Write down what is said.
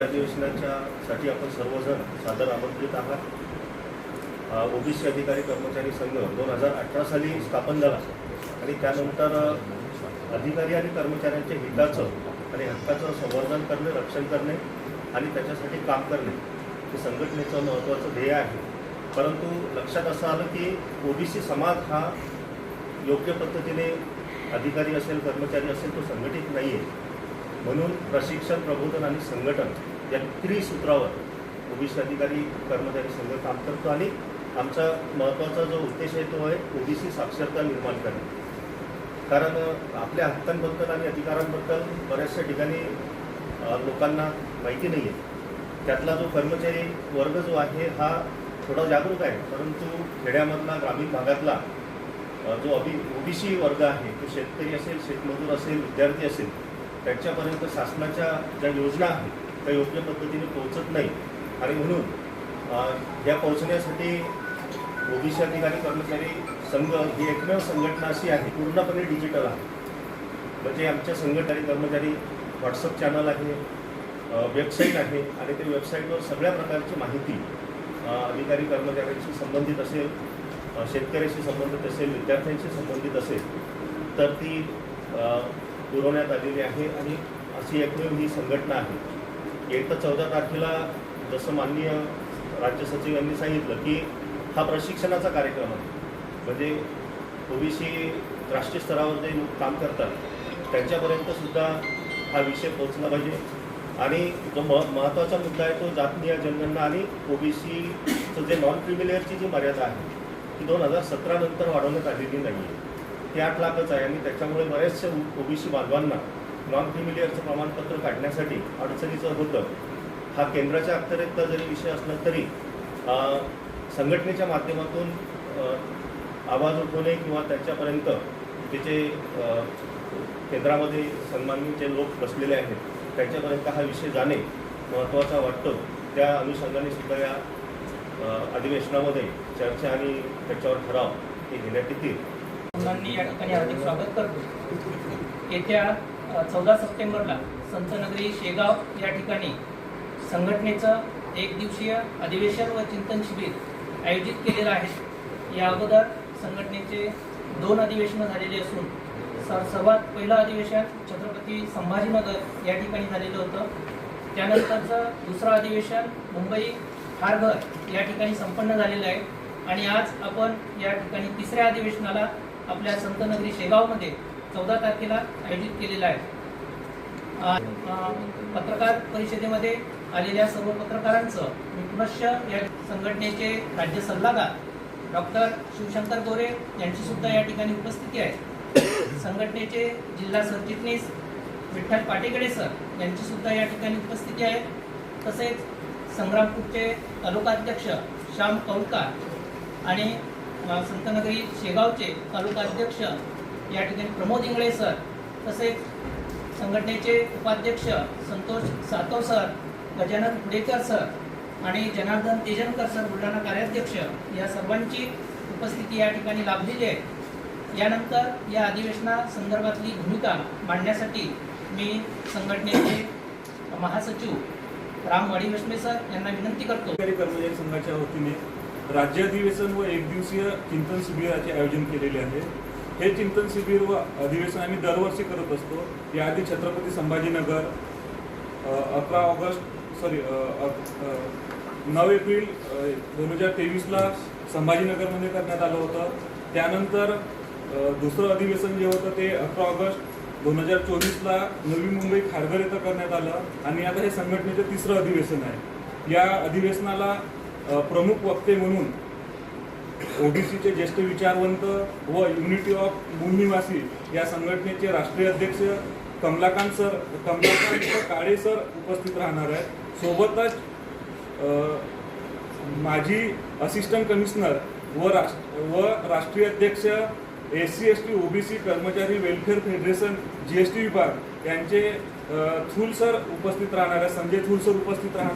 अधिवेशनाच्या साठी आपण सर्वजण सादर आमंत्रित आहात. ओबीसी अधिकारी कर्मचारी संघ दोन हजार अठरा साली स्थापन झाला. आणि त्यानंतर अधिकारी आणि कर्मचाऱ्यांच्या हिताचं आणि हक्काचं संवर्धन करणे रक्षण करणे आणि त्याच्यासाठी काम करणे हे संघटनेचं महत्त्वाचं ध्येय आहे. परंतु लक्षात असं आलं की ओबीसी समाज हा योग्य पद्धतीने अधिकारी असेल कर्मचारी असेल तो संघटित नाही आहे म्हणून प्रशिक्षण प्रबोधन आणि संघटन या त्रिसूत्रावर ओबीसी अधिकारी कर्मचारी संघ काम करतो आणि आमचा महत्त्वाचा जो उद्देश आहे तो आहे ओबीसी साक्षरता निर्माण करणे. कारण आपल्या हक्कांबद्दल आणि अधिकारांबद्दल बऱ्याचशा ठिकाणी लोकांना माहिती नाही आहे त्यातला जो कर्मचारी वर्ग जो आहे हा थोडा जागरूक आहे. परंतु खेड्यामधला ग्रामीण भागातला जो अभि ओबीसी वर्ग आहे तो शेतकरी असेल शेतमजूर असेल विद्यार्थी असेल त्यांच्यापर्यंत शासनाच्या ज्या योजना आहेत त्या योग्य पद्धतीने पोहोचत नाही. आणि म्हणून या पोहोचण्यासाठी ओबीसी अधिकारी कर्मचारी संघ ही एकमेव संघटना अशी आहे पूर्णपणे डिजिटल आहे. म्हणजे आमच्या संघटनारी कर्मचारी व्हॉट्सअप चॅनल आहे वेबसाईट आहे आणि त्या वेबसाईटवर सगळ्या प्रकारची माहिती अधिकारी कर्मचाऱ्यांशी संबंधित असेल शेतकऱ्याशी संबंधित असेल विद्यार्थ्यांशी संबंधित असेल तर ती पुरवण्यात आलेली आहे आणि अशी एकमेव ही संघटना आहे. येत्या चौदा तारखेला जसं माननीय राज्य सचिव यांनी सांगितलं की हा प्रशिक्षणाचा कार्यक्रम आहे. म्हणजे ओबीसी राष्ट्रीय स्तरावर जे लोक काम करतात त्यांच्यापर्यंत सुद्धा हा विषय पोहोचला पाहिजे. आणि जो म महत्त्वाचा मुद्दा आहे तो जातनीय जनगणना आणि ओबीसीचं जे नॉन क्रिमिलेअरची जी मर्यादा आहे ती दोन हजार सतरा नंतर वाढवण्यात आलेली नाही आहे हे आठ लाखच आहे आणि त्याच्यामुळे बऱ्याचशा ओबीसी बांधवांना नॉन क्रिमिलियरचं प्रमाणपत्र काढण्यासाठी अडचणीचं होतं. हा केंद्राच्या अखत्यारीतला जरी विषय असला तरी संघटनेच्या माध्यमातून आवाज उठवणे किंवा त्याच्यापर्यंत त्याचे केंद्रामध्ये सन्मानचे लोक बसलेले आहेत त्यांच्यापर्यंत हा विषय जाणे महत्त्वाचा वाटतो. त्या अनुषंगाने सुद्धा या अधिवेशनामध्ये चर्चा आणि त्याच्यावर ठराव हे घेण्यात येतील. सर्वांनी या ठिकाणी हार्दिक स्वागत करतो. येत्या चौदा सप्टेंबरला संतनगरी शेगाव या ठिकाणी संघटनेचं एक दिवसीय अधिवेशन व चिंतन शिबिर आयोजित केलेलं आहे. या अगोदर संघटनेचे दोन अधिवेशनं झालेली असून सर सर्वात पहिलं अधिवेशन छत्रपती संभाजीनगर या ठिकाणी झालेलं होतं. त्यानंतरचं दुसरं अधिवेशन मुंबई हार्बर या ठिकाणी संपन्न झालेलं आहे. आणि आज आपण या ठिकाणी तिसऱ्या अधिवेशनाला आपल्या संतनगरी शेगावमध्ये चौदा तारखेला आयोजित केलेला आहे. पत्रकार परिषदेमध्ये आलेल्या सर्व पत्रकारांचं मी पुनश्च या संघटनेचे राज्य सल्लागार डॉक्टर शिवशंकर गोरे यांची सुद्धा या ठिकाणी उपस्थिती आहे. संघटनेचे जिल्हा सरचिटणीस विठ्ठल पाटेकडे सर यांची सुद्धा या ठिकाणी उपस्थिती आहे. तसेच संग्रामपूरचे तालुकाध्यक्ष श्याम कौलकार आणि संतनगरी शेगावचे तालुका अध्यक्ष या ठिकाणी प्रमोद इंगळे सर तसेच संघटनेचे उपाध्यक्ष संतोष सातव सर गजानन कुडेकर सर आणि जनार्दन तेजनकर सर बुलढाणा कार्याध्यक्ष या सर्वांची उपस्थिती या ठिकाणी लाभलेली आहे. यानंतर या अधिवेशना संदर्भातली भूमिका मांडण्यासाठी मी संघटनेचे महासचिव राम वाडीवसमे सर यांना विनंती करतो. कर्मचारी संघाच्या वतीने राज्य अधिवेशन व एक दिवसीय चिंतन शिबिराचे आयोजन केलेले आहे. हे चिंतन शिबिर व अधिवेशन आम्ही दरवर्षी करत असतो. याआधी छत्रपती संभाजीनगर अकरा ऑगस्ट सॉरी नऊ एप्रिल दोन हजार तेवीसला संभाजीनगरमध्ये करण्यात आलं होतं. त्यानंतर दुसरं अधिवेशन जे होतं ते अकरा ऑगस्ट दोन हजार चोवीसला नवी मुंबई खारघर येथे करण्यात आलं. आणि आता हे संघटनेचं तिसरं अधिवेशन आहे. या अधिवेशनाला प्रमुख वक्ते म्हणून ओबीसीचे ज्येष्ठ विचारवंत व युनिटी ऑफ भूमिवासी निवासी या संघटनेचे राष्ट्रीय अध्यक्ष कमलाकांत सर कमलाकांत काळे सर उपस्थित राहणार आहेत. सोबतच माजी असिस्टंट कमिशनर व राष्ट्र व राष्ट्रीय अध्यक्ष S C S T OBC कर्मचारी welfare federation G S T विभाग यांचे थूल सर उपस्थित राहणार आहेत. संजय थूल सर उपस्थित राहणार